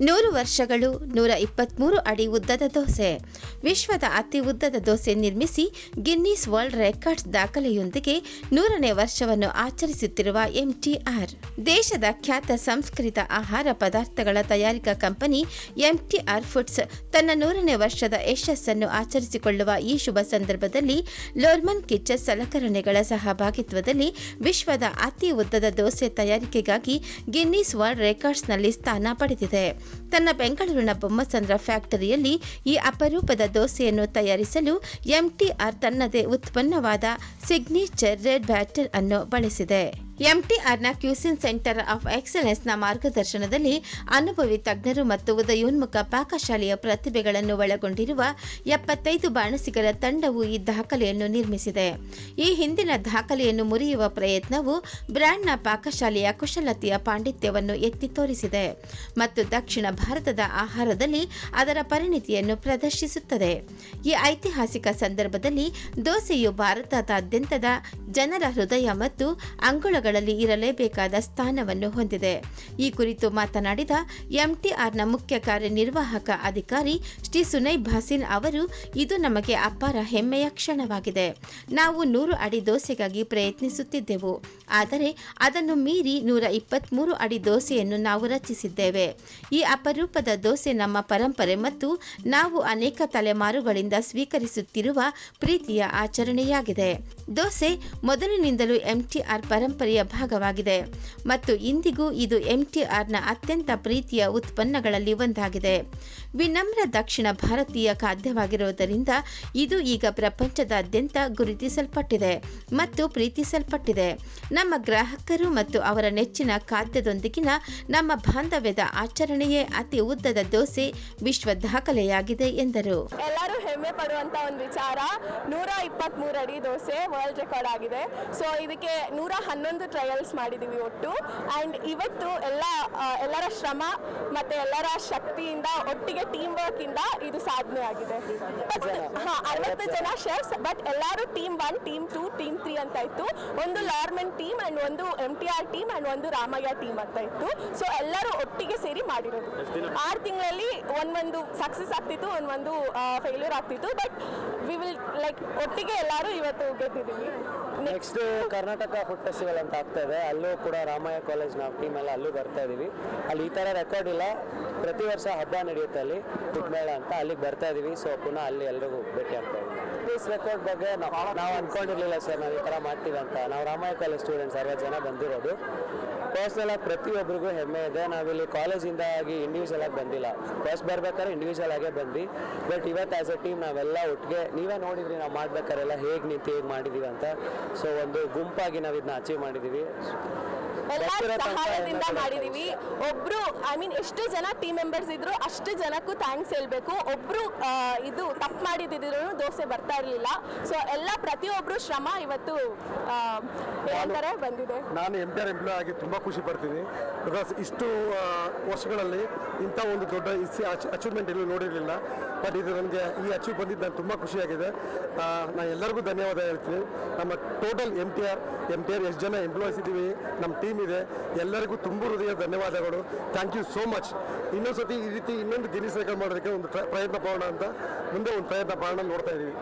ನೂರು ವರ್ಷಗಳು, ನೂರ ಇಪ್ಪತ್ತ್ಮೂರು ಅಡಿ ಉದ್ದದ ದೋಸೆ. ವಿಶ್ವದ ಅತಿ ಉದ್ದದ ದೋಸೆ ನಿರ್ಮಿಸಿ ಗಿನ್ನೀಸ್ ವರ್ಲ್ಡ್ ರೆಕಾರ್ಡ್ಸ್ ದಾಖಲೆಯೊಂದಿಗೆ ನೂರನೇ ವರ್ಷವನ್ನು ಆಚರಿಸುತ್ತಿರುವ ಎಂಟಿಆರ್. ದೇಶದ ಖ್ಯಾತ ಸಂಸ್ಕೃತ ಆಹಾರ ಪದಾರ್ಥಗಳ ತಯಾರಿಕಾ ಕಂಪನಿ ಎಂಟಿಆರ್ ಫುಡ್ಸ್ ತನ್ನ ನೂರನೇ ವರ್ಷದ ಯಶಸ್ಸನ್ನು ಆಚರಿಸಿಕೊಳ್ಳುವ ಈ ಶುಭ ಸಂದರ್ಭದಲ್ಲಿ ಲೋರ್ಮನ್ ಕಿಚನ್ ಸಲಕರಣೆಗಳ ಸಹಭಾಗಿತ್ವದಲ್ಲಿ ವಿಶ್ವದ ಅತಿ ಉದ್ದದ ದೋಸೆ ತಯಾರಿಕೆಗಾಗಿ ಗಿನ್ನಿಸ್ ವರ್ಲ್ಡ್ ರೆಕಾರ್ಡ್ಸ್ನಲ್ಲಿ ಸ್ಥಾನ ಪಡೆದಿದೆ. ತನ್ನ ಬೆಂಗಳೂರಿನ ಬೊಮ್ಮಸಂದ್ರ ಫ್ಯಾಕ್ಟರಿಯಲ್ಲಿ ಈ ಅಪರೂಪದ ದೋಸೆಯನ್ನು ತಯಾರಿಸಲು ಎಂಟಿಆರ್ ತನ್ನದೇ ಉತ್ಪನ್ನವಾದ ಸಿಗ್ನೇಚರ್ ರೆಡ್ ಬ್ಯಾಟರ್ ಅನ್ನು ಬಳಸಿದೆ. ಎಂಟಿಆರ್ನ ಕ್ಯೂಸಿನ್ ಸೆಂಟರ್ ಆಫ್ ಎಕ್ಸಲೆನ್ಸ್ನ ಮಾರ್ಗದರ್ಶನದಲ್ಲಿ ಅನುಭವಿ ತಜ್ಞರು ಮತ್ತು ಉದಯೋನ್ಮುಖ ಪಾಕಶಾಲೆಯ ಪ್ರತಿಭೆಗಳನ್ನು ಒಳಗೊಂಡಿರುವ ಎಪ್ಪತ್ತೈದು ಬಾಣಸಿಗರ ತಂಡವು ಈ ದಾಖಲೆಯನ್ನು ನಿರ್ಮಿಸಿದೆ. ಈ ಹಿಂದಿನ ದಾಖಲೆಯನ್ನು ಮುರಿಯುವ ಪ್ರಯತ್ನವು ಬ್ರ್ಯಾಂಡ್ನ ಪಾಕಶಾಲೆಯ ಕುಶಲತೆಯ ಪಾಂಡಿತ್ಯವನ್ನು ಎತ್ತಿ ತೋರಿಸಿದೆ ಮತ್ತು ದಕ್ಷಿಣ ಭಾರತದ ಆಹಾರದಲ್ಲಿ ಅದರ ಪರಿಣಿತಿಯನ್ನು ಪ್ರದರ್ಶಿಸುತ್ತದೆ. ಈ ಐತಿಹಾಸಿಕ ಸಂದರ್ಭದಲ್ಲಿ ದೋಸೆಯು ಭಾರತದಾದ್ಯಂತದ ಜನರ ಹೃದಯ ಮತ್ತು ಅಂಗುಳಗಳಲ್ಲಿ ಇರಲೇಬೇಕಾದ ಸ್ಥಾನವನ್ನು ಹೊಂದಿದೆ. ಈ ಕುರಿತು ಮಾತನಾಡಿದ ಎಂಟಿಆರ್ನ ಮುಖ್ಯ ಕಾರ್ಯನಿರ್ವಾಹಕ ಅಧಿಕಾರಿ ಶ್ರೀ ಸುನೈ ಭಾಸಿನ್ ಅವರು, ಇದು ನಮಗೆ ಅಪಾರ ಹೆಮ್ಮೆಯ ಕ್ಷಣವಾಗಿದೆ. ನಾವು ನೂರು ಅಡಿ ದೋಸೆಗಾಗಿ ಪ್ರಯತ್ನಿಸುತ್ತಿದ್ದೆವು. ಆದರೆ ಅದನ್ನು ಮೀರಿ ನೂರ ಇಪ್ಪತ್ತ್ಮೂರು ಅಡಿ ದೋಸೆಯನ್ನು ನಾವು ರಚಿಸಿದ್ದೇವೆ. ಈ ಅಪರೂಪದ ದೋಸೆ ನಮ್ಮ ಪರಂಪರೆ ಮತ್ತು ನಾವು ಅನೇಕ ತಲೆಮಾರುಗಳಿಂದ ಸ್ವೀಕರಿಸುತ್ತಿರುವ ಪ್ರೀತಿಯ ಆಚರಣೆಯಾಗಿದೆ. ದೋಸೆ ಮೊದಲಿನಿಂದಲೂ ಎಂಟಿಆರ್ ಪರಂಪರೆಯ ಭಾಗವಾಗಿದೆ ಮತ್ತು ಇಂದಿಗೂ ಇದು ಎಂಟಿಆರ್ನ ಅತ್ಯಂತ ಪ್ರೀತಿಯ ಉತ್ಪನ್ನಗಳಲ್ಲಿ ಒಂದಾಗಿದೆ. ವಿನಮ್ರ ದಕ್ಷಿಣ ಭಾರತೀಯ ಖಾದ್ಯವಾಗಿರುವುದರಿಂದ ಇದು ಈಗ ಪ್ರಪಂಚದಾದ್ಯಂತ ಗುರುತಿಸಲ್ಪಟ್ಟಿದೆ ಮತ್ತು ಪ್ರೀತಿಸಲ್ಪಟ್ಟಿದೆ. ನಮ್ಮ ಗ್ರಾಹಕರು ಮತ್ತು ಅವರ ನೆಚ್ಚಿನ ಖಾದ್ಯದೊಂದಿಗಿನ ನಮ್ಮ ಬಾಂಧವ್ಯದ ಆಚರಣೆಯೇ ಅತಿ ಉದ್ದದ ದೋಸೆ ವಿಶ್ವ ದಾಖಲೆಯಾಗಿದೆ ಎಂದರು. ಹೆಮ್ಮೆ ಪಡುವಂತ ಒಂದು ವಿಚಾರ ನೂರ ಇಪ್ಪತ್ತ್ಮೂರು ಅಡಿ ದೋಸೆ ವರ್ಲ್ಡ್ ರೆಕಾರ್ಡ್ ಆಗಿದೆ. ಸೊ ಇದಕ್ಕೆ ನೂರ ಹನ್ನೊಂದು ಟ್ರಯಲ್ಸ್ ಮಾಡಿದೀವಿ ಒಟ್ಟು. ಅಂಡ್ ಇವತ್ತು ಎಲ್ಲ ಎಲ್ಲರ ಶ್ರಮ ಮತ್ತೆ ಎಲ್ಲರ ಶಕ್ತಿಯಿಂದ ಒಟ್ಟಿಗೆ ಟೀಮ್ ವರ್ಕಿಂದ ಇದು ಸಾಧನೆ ಆಗಿದೆ. ಹಾಂ ಅರವತ್ತು ಜನ ಶೆಫ್ಸ್ ಬಟ್ ಎಲ್ಲರೂ team one team two team three ಅಂತ ಇತ್ತು. ಒಂದು ಲಾರ್ಮೆನ್ ಟೀಮ್ ಅಂಡ್ ಒಂದು M T R team and ಒಂದು ರಾಮಯ್ಯ ಟೀಮ್ ಅಂತ ಇತ್ತು. ಸೊ ಎಲ್ಲರೂ ಒಟ್ಟಿಗೆ ಸೇರಿ ಮಾಡಿರೋದು. ಆರು ತಿಂಗಳಲ್ಲಿ ಒಂದೊಂದು ಸಕ್ಸಸ್ ಆಗ್ತಿತ್ತು ಒಂದೊಂದು ಫೇಲ್ಯೂರ್ ಆಗ್ತಿತ್ತು. ಬಟ್ ವಿ ವಿಲ್ ಲೈಕ್ ಒಟ್ಟಿಗೆ ಎಲ್ಲರೂ ಇವತ್ತು ಗೆದ್ದಿದ್ದೀವಿ. ನೆಕ್ಸ್ಟ್ ಕರ್ನಾಟಕ ಫುಡ್ ಫೆಸ್ಟಿವಲ್ ಅಂತ ಆಗ್ತಾ ಇದೆ. ಅಲ್ಲೂ ಕೂಡ ರಾಮಯ್ಯ ಕಾಲೇಜ್ ನಾವು ಟೀಮ್ ಎಲ್ಲ ಅಲ್ಲೂ ಬರ್ತಾ ಇದೀವಿ. ಅಲ್ಲಿ ಈ ಥರ ರೆಕಾರ್ಡ್ ಇಲ್ಲ. ಪ್ರತಿ ವರ್ಷ ಹಬ್ಬ ನಡೆಯುತ್ತೆ ಅಲ್ಲಿ. ಫುಡ್ ಮೇಳ ಅಂತ ಅಲ್ಲಿಗೆ ಬರ್ತಾ ಇದೀವಿ. ಸೊ ಪುನಃ ಅಲ್ಲಿ ಎಲ್ರಿಗೂ ಭೇಟಿ ಆಗ್ತಾ ಇದೀವಿ. ರೆಕಾರ್ಡ್ ಬಗ್ಗೆ ನಾವು ಅನ್ಕೊಂಡಿರ್ಲಿಲ್ಲ ಸರ್ ನಾವು ಈ ಥರ ಮಾಡ್ತೀವಿ ಅಂತ. ನಾವು ರಾಮಯ್ಯ ಕಾಲೇಜ್ ಸ್ಟೂಡೆಂಟ್ಸ್ ಅರವತ್ತು ಜನ ಬಂದಿರೋದು. ಪರ್ಸ್ನಲ್ ಆಗಿ ಪ್ರತಿಯೊಬ್ಬರಿಗೂ ಹೆಮ್ಮೆ ಇದೆ. ನಾವಿಲ್ಲಿ ಕಾಲೇಜಿಂದ ಆಗಿ ಇಂಡಿವಿಜುವಲ್ ಆಗಿ ಬಂದಿಲ್ಲ. ಫಸ್ಟ್ ಬರ್ಬೇಕಾದ್ರೆ ಇಂಡಿವಿಜುವಲ್ ಆಗೇ ಬಂದ್ವಿ. ಬಟ್ ಇವತ್ತು ಆಸ್ ಎ ಟೀಮ್ ನಾವೆಲ್ಲ ಒಟ್ಟಿಗೆ ನೀವೇ ನೋಡಿದ್ರಿ ನಾವು ಮಾಡ್ಬೇಕಾರೆಲ್ಲ ಹೇಗೆ ನಿಂತು ಹೇಗೆ ಮಾಡಿದೀವಿ ಅಂತ. ಸೊ ಒಂದು ಗುಂಪಾಗಿ ನಾವು ಇದನ್ನ ಅಚೀವ್ ಮಾಡಿದೀವಿ. ಎಲ್ಲ ಸಹಾಯದಿಂದ ಮಾಡಿದೀವಿ. ಒಬ್ರು ಐ ಮೀನ್ ಎಷ್ಟು ಜನ ಟೀಮ್ ಮೆಂಬರ್ಸ್ ಇದ್ರು ಅಷ್ಟು ಜನಕ್ಕೂ ಥ್ಯಾಂಕ್ಸ್ ಹೇಳ್ಬೇಕು. ಒಬ್ರು ಇದು ತಪ್ಪು ಮಾಡಿದ್ರು ದೋಸೆ ಬರ್ತಾ ಇರಲಿಲ್ಲ. ಸೊ ಎಲ್ಲ ಪ್ರತಿಯೊಬ್ಬರು ಶ್ರಮ ಇವತ್ತು ಏನಂತಾರೆ ಬಂದಿದೆ. ನಾನು ಎಂ ಟಿ ಆರ್ ಎಂಪ್ಲಾಯ್ ಆಗಿ ತುಂಬ ಖುಷಿ ಪಡ್ತೀನಿ. ಬಿಕಾಸ್ ಇಷ್ಟು ವರ್ಷಗಳಲ್ಲಿ ಇಂಥ ಒಂದು ದೊಡ್ಡ ಇಸಿ ಅಚೀವ್ಮೆಂಟ್ ಎಲ್ಲೂ ನೋಡಿರಲಿಲ್ಲ. ಬಟ್ ಇದು ನನಗೆ ಈ ಅಚೀವ್ ಬಂದಿದ್ದು ನಾನು ತುಂಬ ಖುಷಿಯಾಗಿದೆ. ನಾನು ಎಲ್ಲರಿಗೂ ಧನ್ಯವಾದ ಹೇಳ್ತೀನಿ. ನಮ್ಮ total M T R M T R ಎಷ್ಟು ಜನ ಎಂಪ್ಲಾಯ್ಸ್ ಇದ್ದೀವಿ ನಮ್ಮ ಟೀಮ್ ಇದೆ. ಎಲ್ಲರಿಗೂ ತುಂಬ ಹೃದಯ ಧನ್ಯವಾದಗಳು. ಥ್ಯಾಂಕ್ ಯು ಸೋ ಮಚ್ ಇನ್ನೊಂದು ಸತಿ ಈ ರೀತಿ ಇನ್ನೊಂದು ಗಿನ್ನಿಸ್ ರೆಕಾರ್ಡ್ ಮಾಡೋದಕ್ಕೆ ಒಂದು ಪ್ರಯತ್ನ ಪಡೋಣ ಅಂತ ಮುಂದೆ ಒಂದು ಪ್ರಯತ್ನ ಪಡೋಣ ನೋಡ್ತಾ ಇದ್ದೀವಿ